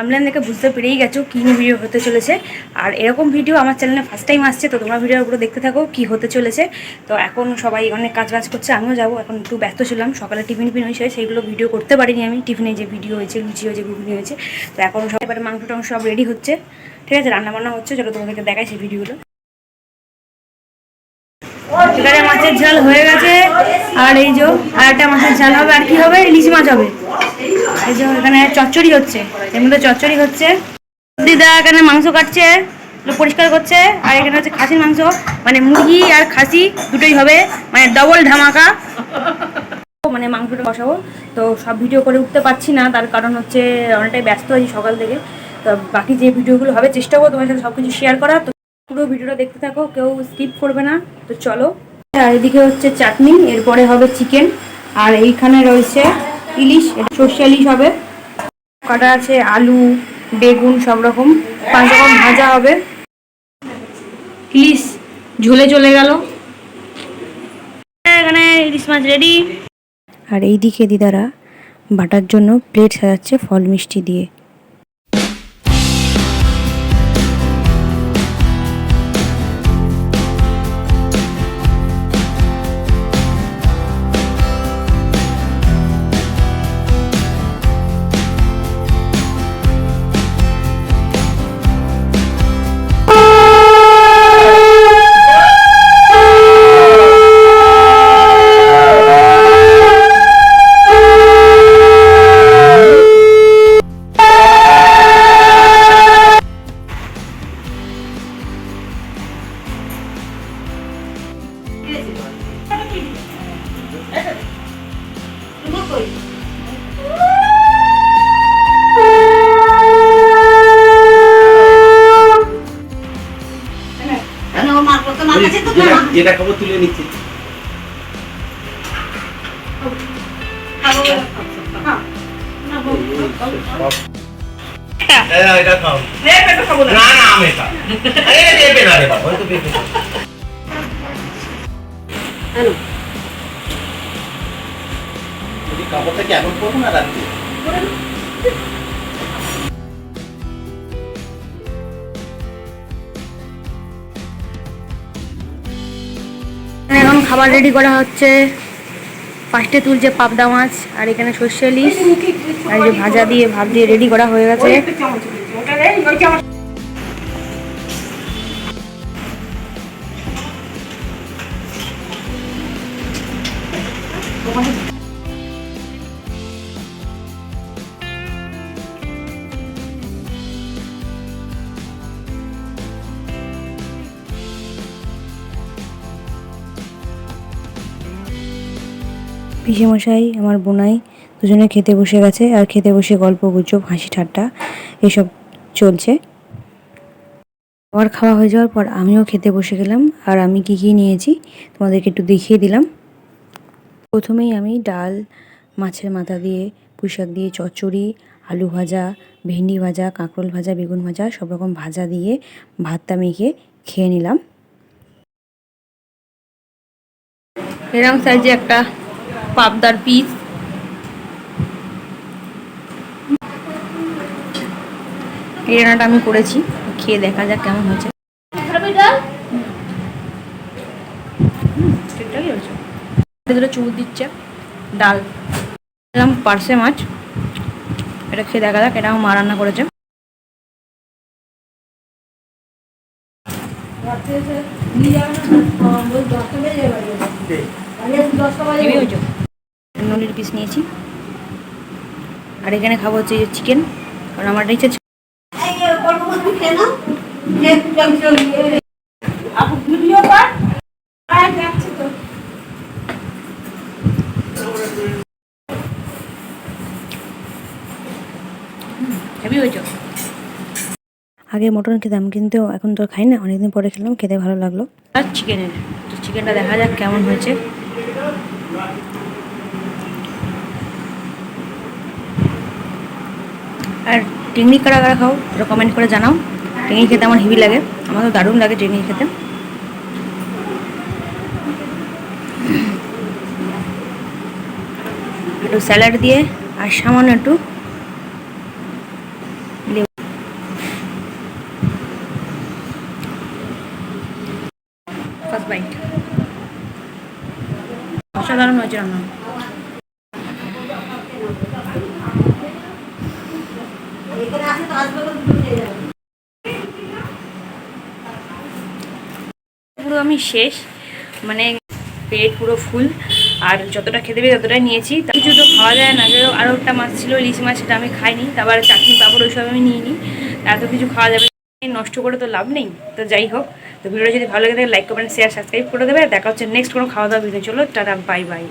থামলেন দেখে বুঝতে পেরেই গেছো কী নিয়ে ভিডিও হতে চলেছে। আর এরকম ভিডিও আমার চ্যানেলে ফার্স্ট টাইম আসছে, তো তোমরা ভিডিওগুলো দেখতে থাকো কি হতে চলেছে। তো এখন সবাই অনেক কাজ বাজ করছে, আমিও যাব, এখন একটু ব্যস্ত ছিলাম, সকালে টিফিন টিফিন হয়েছে, সেইগুলো ভিডিও করতে পারিনি আমি। টিফিনে যে ভিডিও হয়েছে লুচি হয়েছে ঘুগনি হয়েছে, তো এখন সবাই এবারে মাংস টাংস সব রেডি হচ্ছে। ঠিক আছে রান্না বান্না হচ্ছে, চলো তোমাদেরকে দেখাই সেই ভিডিওগুলো মাছের ঝাল হয়ে গেছে, আর এই যে, আর একটা মাছের ঝাল হবে, আর কি হবে? ইলিশ মাছ হবে। এখানে চচ্চড়ি হচ্ছে। এর মধ্যে চচ্চড়ি হচ্ছে। দিদা এখানে মাংস কাটছে পরিষ্কার করছে। আর এখানে হচ্ছে খাসির মাংস। মানে মুরগি আর খাসি দুটোই হবে। মানে ডবল ধামাকা। মানে মাংসটা বসাবো। তো সব ভিডিও করে উঠতে পারছি না। তার কারণ হচ্ছে অনেকটাই ব্যস্ত আছি সকাল থেকে। তো বাকি যে ভিডিওগুলো হবে, চেষ্টা করব তোমার সাথে সব কিছু শেয়ার করা তো পুরো ভিডিওটা দেখতে থাকো। কেউ স্কিপ করবে না। তো চলো। আর এদিকে হচ্ছে চাটনি, এরপরে হবে চিকেন আর এইখানে রয়েছে ইলিশ সর্ষে ইলিশ হবে। কাটা আছে? আলু, বেগুন, সব রকম। পাঁচ রকম ভাজা হবে। ইলিশ ঝুলে চলে গেল। এখানে ইলিশ মাছ রেডি আর এই দিকে দিদারা বাটার জন্য প্লেট সাজাচ্ছে ফল মিষ্টি দিয়ে। যেটা যেটা খাব তুলে নিচ্ছি এটা খাও। না, না, আমি খাব। আরে, পেঁপে না রে বাবা, ওই তো পেঁপে কাপড়টা কি এখন পরবো না রাত্রে? এখন খাবার রেডি করা হচ্ছে। ফার্স্টে তুলছে পাবদা মাছ আর এখানে সর্ষে ইলিশ আর যে ভাজা দিয়ে ভাত দিয়ে রেডি করা হয়ে গেছে। পিসেমশাই, আমার বোনাই দুজনে খেতে বসে গেছে আর খেতে বসে গল্প, গুজব, হাসি, ঠাট্টা এসব চলছে। খাবার খাওয়া হয়ে যাওয়ার পর আমিও খেতে বসে গেলাম আর আমি কী কী নিয়েছি তোমাদেরকে একটু দেখিয়ে দিলাম। প্রথমেই আমি ডাল, মাছের মাথা দিয়ে পুঁইশাক দিয়ে, চচ্চড়ি, আলু ভাজা, ভেন্ডি ভাজা, কাঁকরোল ভাজা, বেগুন ভাজা, সব রকম ভাজা দিয়ে ভাতটা মেখে খেয়ে নিলাম। এরকম সাইজে একটা পাবদার পিস। এই রান্নাটা আমি করেছি খেয়ে দেখা যাক কেমন হয়েছে। দুটো চুল দিচ্ছে ডাল। দিলাম পার্সে মাছ। এটা খেয়ে দেখা যাক এটা আমার মা রান্না করেছে। হয়েছে? নলির পিস নিয়েছি। আর এখানে খাব হচ্ছে চিকেন কারণ আমার ইচ্ছে হেভি হয়েছে? আগে মটন খেতাম কিন্তু এখন তো খাই না অনেকদিন পরে খেলাম খেতে ভালো লাগল। আর চিকেনের তো চিকেনটা দেখা যাক কেমন হয়েছে। আর টিংড়ি কারা কারা খাও এটা কমেন্ট করে জানাও। টিংড়ি খেতে আমার হেভি লাগে। আমার তো দারুণ লাগে টিংড়ি খেতে। একটু স্যালাড দিয়ে আর সামান্য একটু ফার্স্ট বাইট অসাধারণ হয়েছে রান্না। আমি শেষ। মানে পেট পুরো ফুল। আর যতটা খেতে পেয়ে ততটাই নিয়েছি। কিছু তো খাওয়া যায় না। যেরকম আরও একটা মাছ ছিল, ইলিশ মাছ, সেটা আমি খাইনি। তারপর চাটনি পাপড় ওইসব আমি নিয়ে নিই এত কিছু খাওয়া যাবে নষ্ট করে তো লাভ নেই। তো যাই হোক, তো ভিডিওটা যদি ভালো লাগে থাকে লাইক কমেন্ট শেয়ার সাবস্ক্রাইব করে দেবে। দেখা হচ্ছে নেক্সট কোনো খাওয়া দাওয়া ভিডিও চলো, টাটা বাই বাই